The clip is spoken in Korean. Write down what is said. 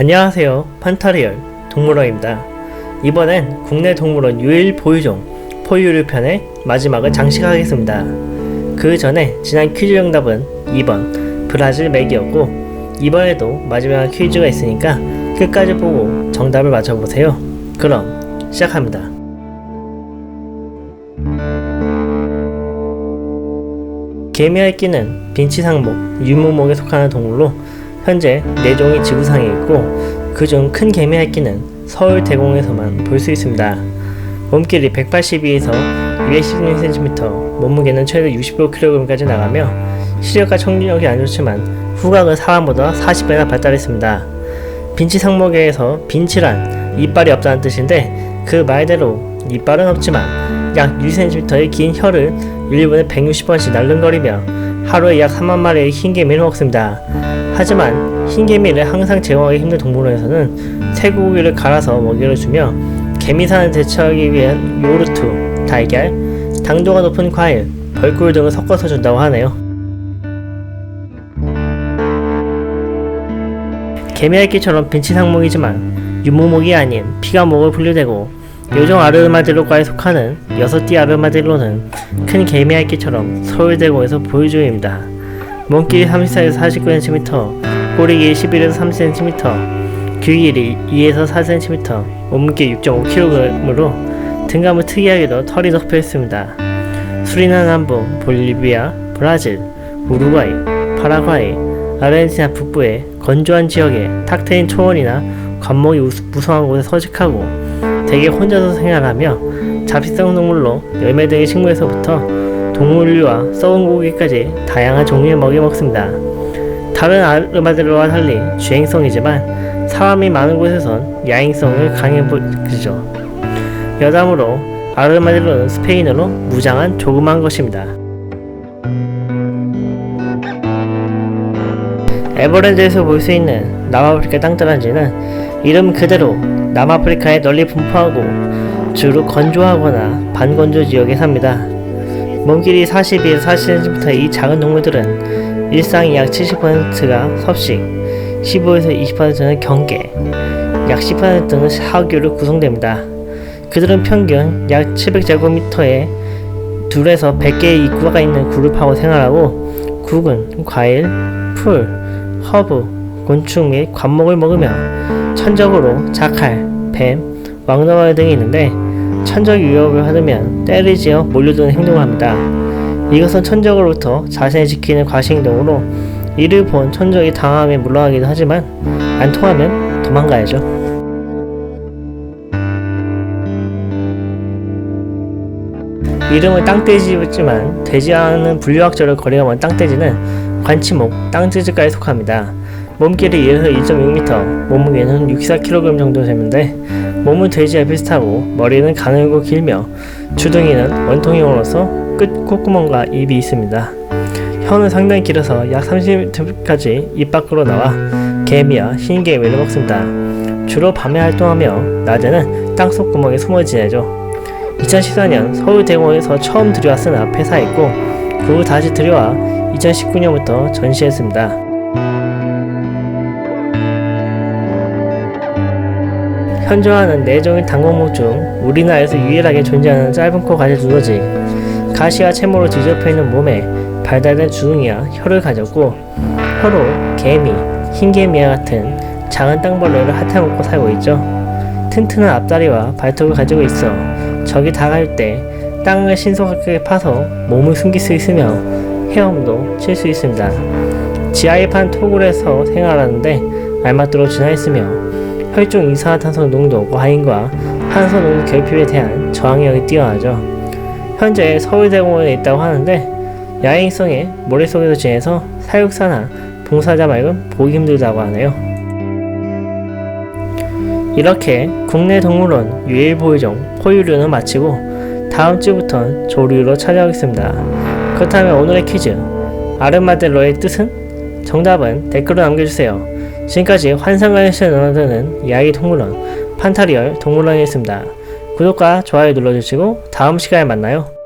안녕하세요. 판타리얼 동물원입니다. 이번엔 국내 동물원 유일 보유종 포유류 편의 마지막을 장식하겠습니다. 그 전에 지난 퀴즈 정답은 2번 브라질 맥이었고 이번에도 마지막 퀴즈가 있으니까 끝까지 보고 정답을 맞춰보세요. 그럼 시작합니다. 개미핥기는 빈치상목, 유무목에 속하는 동물로 현재 4종이 지구상에 있고 그중 큰 개미핥기는 서울 대공에서만 볼 수 있습니다. 몸길이 182에서 216cm, 몸무게는 최대 65kg까지 나가며 시력과 청진력이 안 좋지만 후각은 사람보다 40배나 발달했습니다. 빈치 상목에서 빈치란 이빨이 없다는 뜻인데 그 말대로 이빨은 없지만 약 1cm의 긴 혀를 1분에 160번씩 날름거리며 하루에 약 3만 마리의 흰개미를 먹습니다. 하지만 흰개미를 항상 제공하기 힘든 동물원에서는 쇠고기를 갈아서 먹이를 주며 개미산을 대처하기 위한 요르트, 달걀, 당도가 높은 과일, 벌꿀 등을 섞어서 준다고 하네요. 개미핥기처럼 빈치 상목이지만 유무목이 아닌 피가목을 분류되고 요정 아르마딜로과에 속하는 여섯 띠 아르마딜로는 큰 개미핥기처럼 서울대공에서 보유중입니다. 몸길이 34에서 49cm, 꼬리 길이 11에서 30cm, 귀 길이 2에서 4cm, 몸무게 6.5kg으로 등감은 특이하게도 털이 덮여 있습니다. 수리나 남부, 볼리비아, 브라질, 우루과이, 파라과이, 아르헨티나 북부의 건조한 지역에 탁 트인 초원이나 관목이 무성한 곳에 서식하고 대개 혼자서 생활하며 잡식성 동물로 열매 등의 식물에서부터 동물류와 썩은 고기까지 다양한 종류의 먹이 먹습니다. 다른 아르마딜로와 달리 주행성이지만 사람이 많은 곳에선 야행성을 강해 보이죠. 여담으로 아르마딜로는 스페인어로 무장한 조그만 것입니다. 에버랜드에서 볼 수 있는 남아프리카 땅따라지는 이름 그대로 남아프리카에 널리 분포하고 주로 건조하거나 반건조 지역에 삽니다. 몸길이 42에서 40cm의 이 작은 동물들은 일상의 약 70%가 섭식, 15에서 20%는 경계, 약 10%는 하교로 구성됩니다. 그들은 평균 약 700제곱미터에 둘에서 100개의 입구가 있는 파고 생활하고 국은 과일, 풀, 허브, 곤충 및 관목을 먹으며 천적으로 자칼, 뱀, 왕노말 등이 있는데 천적 위협을 받으면 때를 지어 몰려드는 행동을 합니다. 이것은 천적으로부터 자신을 지키는 과시 행동으로 이를 본 천적이 당함에 물러가기도 하지만 안 통하면 도망가야죠. 이름은 땅돼지였지만 돼지와는 분류학적으로 거리가 먼 땅돼지는 관치목, 땅돼지과에 속합니다. 몸길이 1에서 1.6m, 몸무게는 64kg 정도 되는데 몸은 돼지와 비슷하고 머리는 가늘고 길며 주둥이는 원통형으로서 끝 콧구멍과 입이 있습니다. 혀는 상당히 길어서 약 30m까지 입 밖으로 나와 개미와 흰개미를 먹습니다. 주로 밤에 활동하며 낮에는 땅속 구멍에 숨어 지내죠. 2014년 서울대공원에서 처음 들여왔으나 폐사했고 그 후 다시 들여와 2019년부터 전시했습니다. 현존하는 네종의 당공목 중 우리나라에서 유일하게 존재하는 짧은 코 가진 두더지 가시와 채모로 뒤덮여 있는 몸에 발달된 주둥이와 혀를 가졌고 혀로 개미, 흰개미와 같은 작은 땅벌레를 핥아먹고 살고 있죠. 튼튼한 앞다리와 발톱을 가지고 있어 적이 다가올 때 땅을 신속하게 파서 몸을 숨길 수 있으며 헤엄도 칠 수 있습니다. 지하에 판 토굴에서 생활하는데 알맞도록 진화했으며 혈중 이산화탄소 농도 과잉과 탄소 농도 결핍에 대한 저항력이 뛰어나죠. 현재 서울대공원에 있다고 하는데 야행성에 모래 속에서 지내서 사육사나 봉사자 말곤 보기 힘들다고 하네요. 이렇게 국내 동물원 유일 보유종 포유류는 마치고 다음 주부턴 조류로 찾아오겠습니다. 그렇다면 오늘의 퀴즈 아르마델로의 뜻은? 정답은 댓글로 남겨주세요. 지금까지 시를 넘어드는 이야기 동물원 판타리얼 동물원이었습니다. 구독과 좋아요 눌러주시고 다음 시간에 만나요.